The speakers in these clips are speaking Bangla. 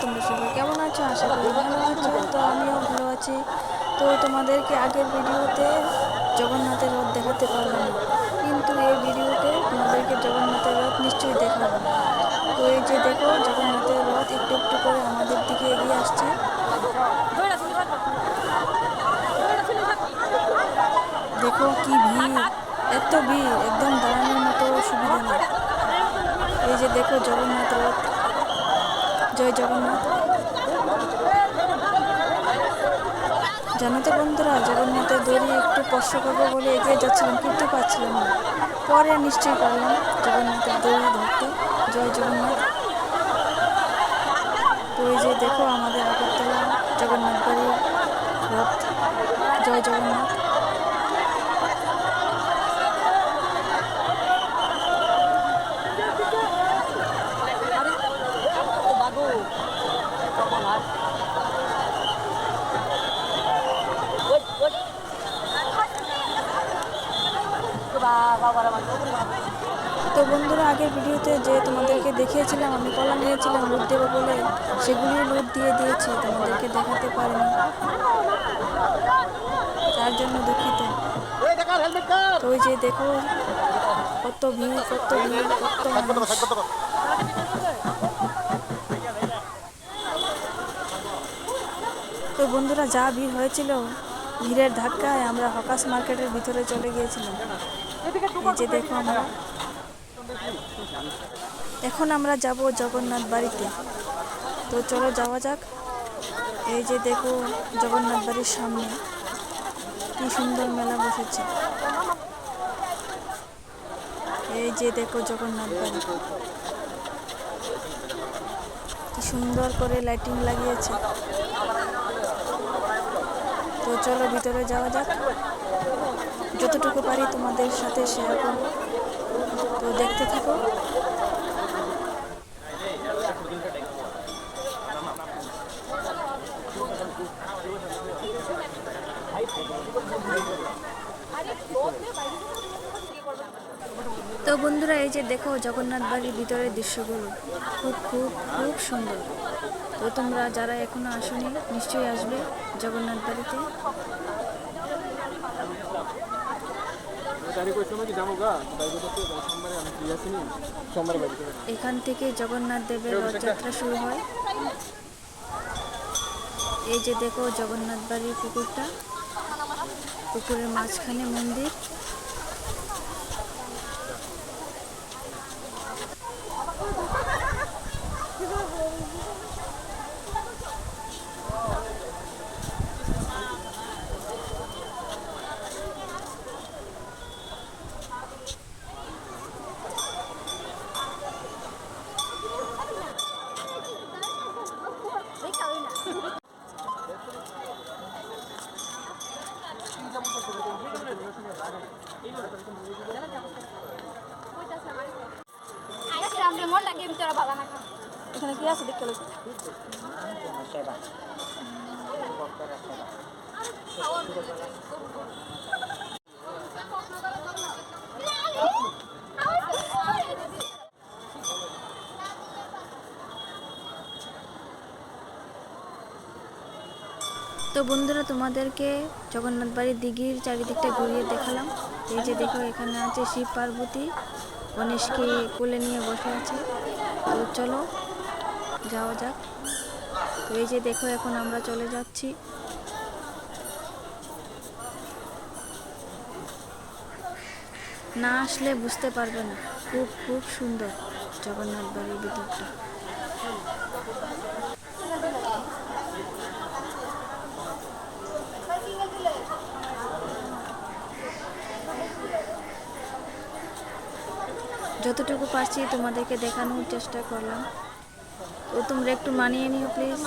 তোমরা সবাই কেমন আছো? আশা করি ভালো আছো। তো আমিও ভালো আছি। তো তোমাদেরকে আগের ভিডিওতে জগন্নাথের রথ দেখাতে পারলাম না। কিন্তু এই ভিডিওতে তোমাদেরকে জগন্নাথের রথ নিশ্চয়ই দেখাবো। তো এই যে দেখো, জগন্নাথের রথ একটু একটু করে আমাদের দিকে এগিয়ে আসছে। দেখো কি ভিড়, এত ভিড়, একদম দাঁড়ানোর মতো সুবিধা নেই। এই যে দেখো জগন্নাথ রথ। জয় জগন্নাথ। জানো তো বন্ধুরা, জগন্নাথের দড়ি একটু স্পর্শ করব বলে এগিয়ে যাচ্ছিলাম, কিন্তু পাচ্ছিলাম না। পরে নিশ্চয়ই পারলাম জগন্নাথের দড়ি ধরতে। জয় জগন্নাথ। তো এই যে দেখো আমাদের আগরতলা জগন্নাথ বাড়ির রথ। জয় জগন্নাথ। তো বন্ধুরা আগের ভিডিওতে যে তোমাদেরকে দেখিয়েছিলাম আমি কলা নিয়েছিলাম লুট দেবো বলে সেগুলিও লুট দিয়ে দিয়েছি তোমাদেরকে দেখাতে পারিনি। তার জন্য দুঃখিত। তো ওই যে দেখো কত ভিড় কত ভিড় কত মানুষ তো বন্ধুরা যা ভিড় হয়েছিল ভিড়ের ধাক্কায় আমরা হকাস মার্কেটের ভিতরে চলে গিয়েছিলাম। যে দেখো আমরা। এখন আমরা যাব জগন্নাথ বাড়িতে। তো চলো যাওয়া যাক। এই যে দেখো জগন্নাথ বাড়ির সামনে কি সুন্দর মেলা বসেছে। এই যে দেখো জগন্নাথ বাড়ি। কি সুন্দর করে লাইটিং লাগিয়েছে। তো চলো ভিতরে যাওয়া যাক। যতটুকু পারি তোমাদের সাথে শেয়ার করব। তো দেখতে থাকো। তো বন্ধুরা, এই যে দেখো জগন্নাথ বাড়ির ভিতরের দৃশ্যগুলো, খুব খুব খুব সুন্দর। তো তোমরা যারা এখনও আসনি, নিশ্চয়ই আসবে জগন্নাথ বাড়িতে গাড়ি কই সময় কি যাব গা বাইরে করতে সোমবারে আমি ফ্রি আছি নি সোমবারে বাড়ি করে এখান থেকে জগন্নাথ দেবের রথযাত্রা শুরু হয়। এই যে দেখো জগন্নাথ বাড়ির পুকুরটা। পুকুরের মাঝখানে মন্দির। এখানে। কি আছে দেখতে তো বন্ধুরা, তোমাদেরকে জগন্নাথ বাড়ির দিঘির চারিদিকটা ঘুরিয়ে দেখালাম। এই যে দেখো, এখানে আছে শিব পার্বতী, গণেশকে কোলে নিয়ে বসে আছে। তো চলো, যাওয়া যাক। তো এই যে দেখো, এখন আমরা চলে যাচ্ছি। না আসলে বুঝতে পারবে না। খুব খুব সুন্দর জগন্নাথ বাড়ির ভিতরটা। যতটুকু পারছি তোমাদেরকে দেখানোর চেষ্টা করলাম। তো তোমরা একটু মানিয়ে নিও প্লিজ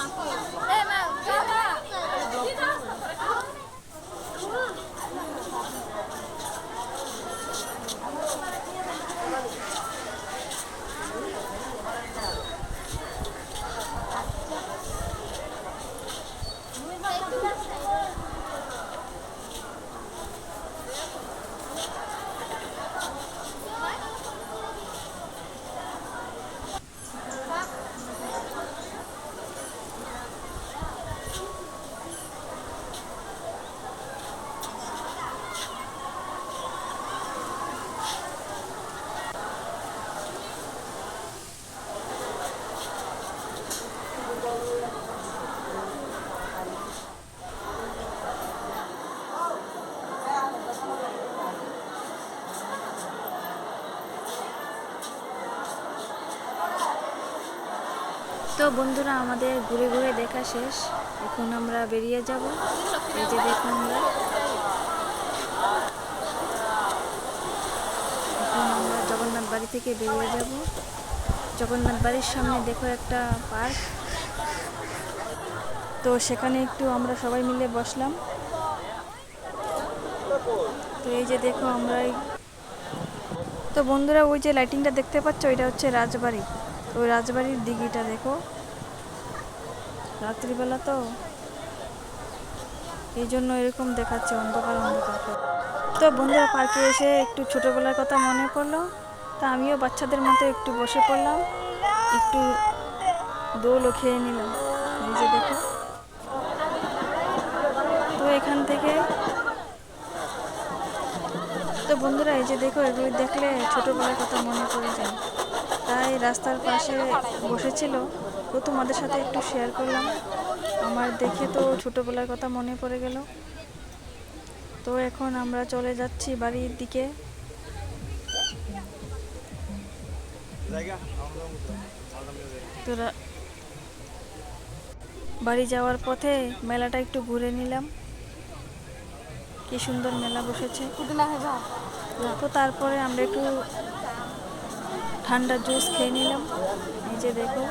তো বন্ধুরা, আমাদের ঘুরে ঘুরে দেখা শেষ। এখন আমরা বেরিয়ে যাব। এই যে দেখুন আমরা। এখন আমরা জগন্নাথ বাড়ি থেকে বেরিয়ে যাব। জগন্নাথ বাড়ির সামনে দেখো একটা পার্ক। তো সেখানে একটু আমরা সবাই মিলে বসলাম। তো এই যে দেখো আমরা তো বন্ধুরা, ওই যে লাইটিংটা দেখতে পাচ্ছ এটা হচ্ছে রাজবাড়ি। ওই রাজবাড়ির দিঘিটা দেখো। রাত্রিবেলা তো। এই জন্য এরকম দেখাচ্ছে অন্ধকার অন্ধকার তো বন্ধুরা, পার্কে এসে একটু ছোটোবেলার কথা মনে পড়ল। তা আমিও বাচ্চাদের মতো একটু বসে পড়লাম। একটু দোলও খেয়ে নিলাম। যে দেখো। তো এখান থেকে তো বন্ধুরা, এই যে দেখো, এগুলি দেখলে ছোটোবেলার কথা মনে পড়ে যায়। তাই রাস্তার পাশে বসেছিল। তো তোমাদের সাথে একটু শেয়ার করলাম। আমার দেখে তো ছোটোবেলার কথা মনে পড়ে গেল। তো এখন আমরা চলে যাচ্ছি বাড়ির দিকে। তো রা- বাড়ি যাওয়ার পথে মেলাটা একটু ঘুরে নিলাম। কি সুন্দর মেলা বসেছে। তো তারপরে আমরা একটু ঠান্ডা জুস খেয়ে নিলাম। যে দেখো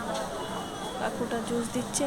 কাকুটা জুস দিচ্ছে।